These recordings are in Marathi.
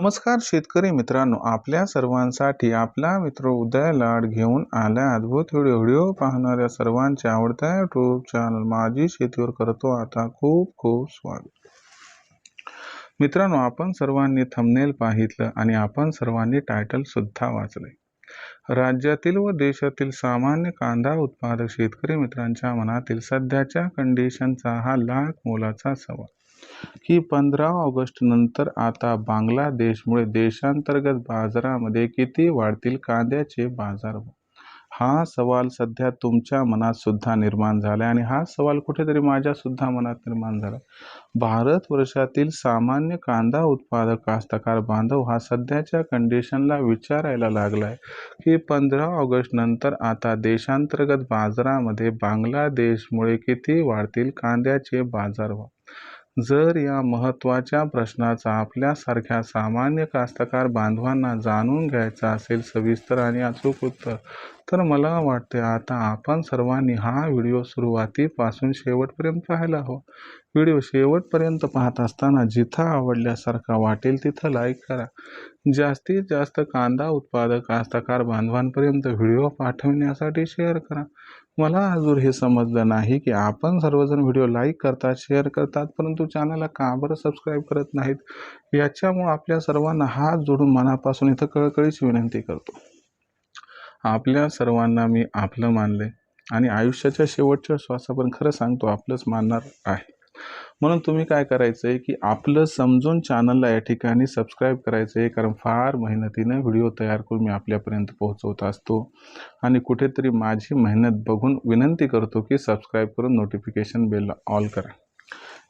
नमस्कार शेतकरी मित्रांनो आपल्या सर्वांसाठी आपला मित्र उदय लाड घेऊन आला अद्भुत व्हिडिओ. व्हिडिओ पाहणाऱ्या सर्वांच्या आवडत्या यूट्यूब चॅनल माझी शेतीवर करतो आता खूप खूप स्वागत. मित्रांनो आपण सर्वांनी थंबनेल पाहितलं आणि आपण सर्वांनी टायटल सुद्धा वाचले राज्यातील व देशातील सामान्य कांदा उत्पादक शेतकरी मित्रांच्या मनातील सध्याच्या कंडिशनचा हा लाख मोलाचा सवाल. की पंधरा ऑगस्ट नंतर आता बांगलादेशमुळे देशांतर्गत बाजारामध्ये किती वाढतील कांद्याचे बाजारभाव हा सवाल सध्या तुमच्या मनात सुद्धा निर्माण झाला आणि हा सवाल कुठेतरी माझ्या सुद्धा मनात निर्माण झाला भारत वर्षातील सामान्य कांदा उत्पादक कास्तकार बांधव हा सध्याच्या कंडिशनला विचारायला लागलाय की पंधरा ऑगस्ट नंतर आता देशांतर्गत बाजारामध्ये बांगलादेशमुळे किती वाढतील कांद्याचे बाजारभाव जर या महत्त्वाच्या प्रश्नाचा आपल्यासारख्या सामान्य कास्तकार बांधवांना जाणून घ्यायचा असेल सविस्तर आणि अचूक उत्तर तर मला वाटते आता आपण सर्वांनी हा व्हिडिओ सुरुवातीपासून शेवटपर्यंत पाहायला हवा हो. व्हिडिओ शेवटपर्यंत पाहत असताना जिथं आवडल्यासारखा वाटेल तिथं लाईक करा. जास्तीत जास्त कांदा उत्पादक कास्तकार बांधवांपर्यंत व्हिडिओ पाठवण्यासाठी शेअर करा. मला अजून हे समजलं नाही की आपण सर्वजण व्हिडिओ लाईक करतात शेअर करतात परंतु चॅनलला का बरं सबस्क्राईब करत नाहीत? याच्यामुळं आपल्या सर्वांना हात जोडून मनापासून इथं कळकळीच विनंती करतो. आपल्या सर्वांना मी आपलं मानले आणि आयुष्याच्या शेवटच्या श्वासापर्यंत खरं सांगतो आपलंच मानणार आहे. म्हणून तुम्ही काय करायचं आहे की आपलं समजून चॅनलला या ठिकाणी सबस्क्राईब करायचं आहे कारण फार मेहनतीनं व्हिडिओ तयार करून मी आपल्यापर्यंत पोहोचवत असतो. आणि कुठेतरी माझी मेहनत बघून विनंती करतो की सबस्क्राईब करून नोटिफिकेशन बेल ऑल करा.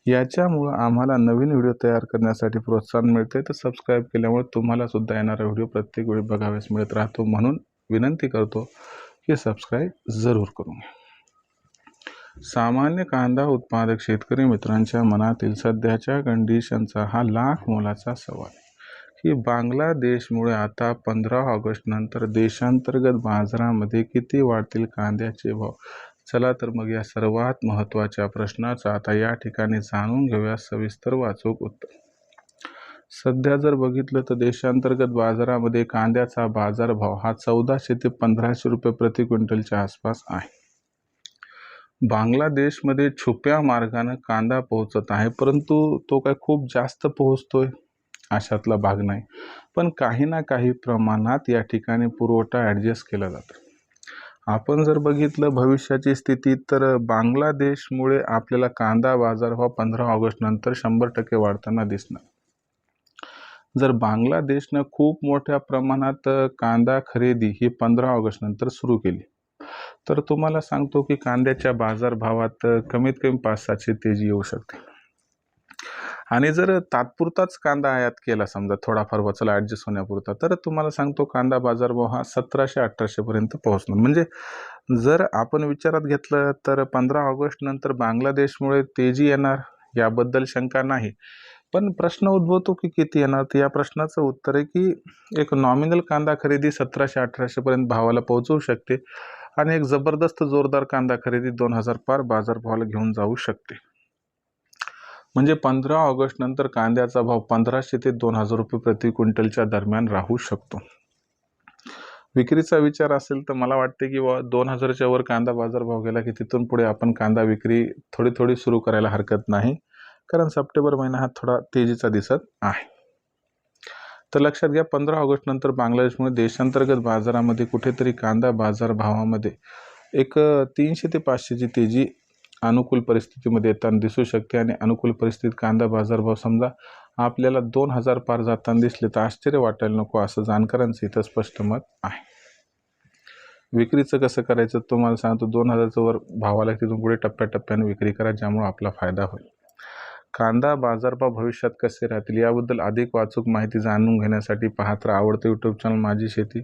याच्यामुळं आम्हाला नवीन व्हिडिओ तयार करण्यासाठी प्रोत्साहन मिळते. तर सबस्क्राईब केल्यामुळे तुम्हाला सुद्धा येणारा व्हिडिओ प्रत्येक वेळी बघावेस मिळत राहतो. म्हणून विनंती करतो की सबस्क्राईब जरूर करू सामान्य कांदा उत्पादक शेतकरी मित्रांच्या मनातील सध्याच्या कंडिशनचा हा लाख मोलाचा सवाल की बांगलादेशमुळे आता पंधरा ऑगस्ट नंतर देशांतर्गत बाजारामध्ये किती वाढतील कांद्याचे भाव? चला तर मग या सर्वात महत्त्वाच्या प्रश्नाचा आता या ठिकाणी जाणून घेऊया सविस्तर वाचूक उत्तर. सध्या जर बघितलं तर देशांतर्गत बाजारामध्ये कांद्याचा बाजारभाव हा चौदाशे ते पंधराशे रुपये प्रति क्विंटलच्या आसपास आहे. बांगलादेशमध्ये छुप्या मार्गानं कांदा पोहोचत आहे परंतु तो काय खूप जास्त पोहोचतोय? अशातला भाग नाही. पण काही ना काही प्रमाणात या ठिकाणी पुरवठा ॲडजस्ट केला जातो. आपण जर बघितलं भविष्याची स्थिती तर बांगलादेशमुळे आपल्याला कांदा बाजार हा पंधरा ऑगस्ट नंतर शंभर टक्के वाढताना दिसणार. जर बांगलादेशनं खूप मोठ्या प्रमाणात कांदा खरेदी ही पंधरा ऑगस्ट नंतर सुरू केली तर तुम्हाला सांगतो की कांद्याच्या बाजारभावात कमीत कमी पाच सातशे तेजी येऊ शकते. आणि जर तात्पुरताच कांदा आयात केला समजा थोडाफार वचला ॲडजस्ट होण्यापुरता तर तुम्हाला सांगतो कांदा बाजारभाव हा सतराशे अठराशेपर्यंत पोहोचणार म्हणजे जर आपण विचारात घेतलं तर पंधरा ऑगस्ट नंतर बांगलादेशमुळे तेजी येणार याबद्दल शंका नाही. पण प्रश्न उद्भवतो की किती येणार? तर या प्रश्नाचं उत्तर आहे की एक नॉमिनल कांदा खरेदी सतराशे अठराशेपर्यंत भावाला पोहोचवू शकते. आणि एक जबरदस्त जोरदार कांदा खरेदी दोन हजार पार बाजारभावाला घेऊन जाऊ शकते. म्हणजे पंधरा ऑगस्ट नंतर कांद्याचा भाव पंधराशे ते दोन हजार रुपये प्रति क्विंटलच्या दरम्यान राहू शकतो. विक्रीचा विचार असेल तर मला वाटते की बा दोन हजारच्या वर कांदा बाजारभाव गेला की तिथून पुढे आपण कांदा विक्री थोडी थोडी सुरू करायला हरकत नाही. कारण सप्टेंबर महिना हा थोडा तेजीचा दिसत आहे. तर लक्षात घ्या पंधरा ऑगस्टनंतर बांगलादेशमुळे देशांतर्गत बाजारामध्ये कुठेतरी कांदा बाजार भावामध्ये एक तीनशे ते पाचशेची तेजी अनुकूल परिस्थितीमध्ये येताना दिसू शकते आणि अनुकूल परिस्थितीत कांदा बाजारभाव समजा आपल्याला दोन हजार पार जाताना दिसले तर आश्चर्य वाटायला नको असं जाणकारांचं इथं स्पष्ट मत आहे. विक्रीचं कसं करायचं तुम्हाला सांगतो दोन हजारचं वर भावाला तिथून पुढे टप्प्याटप्प्याने विक्री करा ज्यामुळे आपला फायदा होईल. कांदा बाजारभाव भविष्यात कसे राहतील? याबद्दल अधिक वाचूक माहिती जाणून घेण्यासाठी पाहत राहा आवडतं यूट्यूब चॅनल माझी शेती.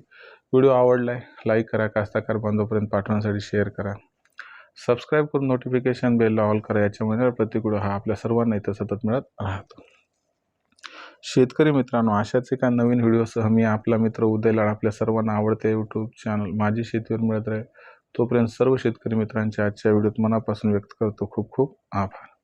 व्हिडिओ आवडला आहे लाईक करा कास्ताकार बांधवपर्यंत पाठवण्यासाठी शेअर करा. सबस्क्राईब करून नोटिफिकेशन बेलला ऑल करा याच्यामुळे प्रतिकूळ हा आपल्या सर्वांना इथं सतत मिळत राहतो. शेतकरी मित्रांनो अशाच एका नवीन व्हिडिओसह मी आपला मित्र उदयलाड आपल्या सर्वांना आवडते यूट्यूब चॅनल माझी शेतीवर मिळत राहील. तोपर्यंत सर्व शेतकरी मित्रांच्या आजच्या व्हिडिओत मनापासून व्यक्त करतो खूप खूप आभार.